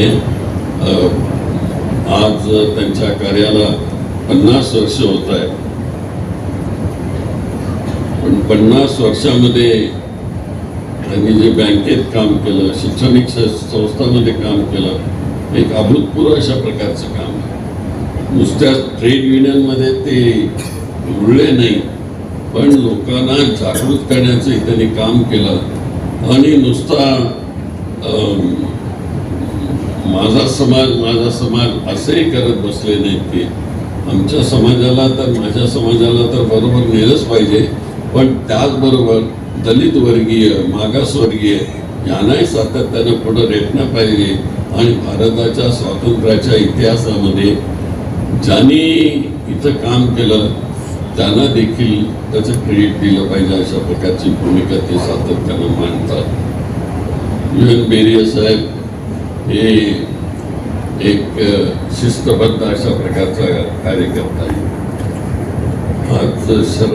हे आज त्यांच्या कार्याला पन्नास वर्ष होत आहे. पण पन्नास वर्षामध्ये त्यांनी जे बँकेत काम केलं शैक्षणिक संस्थांमध्ये काम केलं एक अभूतपूर्व अशा प्रकारचं काम आहे. नुसत्या ट्रेड युनियनमध्ये ते रुळले नाही पण लोकांना जागृत करण्याचं त्यांनी काम केलं. आणि नुसता माझा समाज माझा समाज असंही करत बसले नाहीत ते आमच्या समाजाला तर माझ्या समाजाला तर बरोबर नेलंच पाहिजे. पण त्याचबरोबर दलित वर्गीय मागासवर्गीय यांनाही सातत्यानं पुढं रेटणं पाहिजे. आणि भारताच्या स्वातंत्र्याच्या इतिहासामध्ये ज्यांनी इथं काम केलं त्यांना देखील त्याचं क्रेडिट दिलं पाहिजे अशा प्रकारची भूमिका ते सातत्यानं मांडतात. यू एन बेरिया साहेब हे एक शिस्तबद्ध अशा प्रकारचा कार्यकर्ता आहे. आज शरद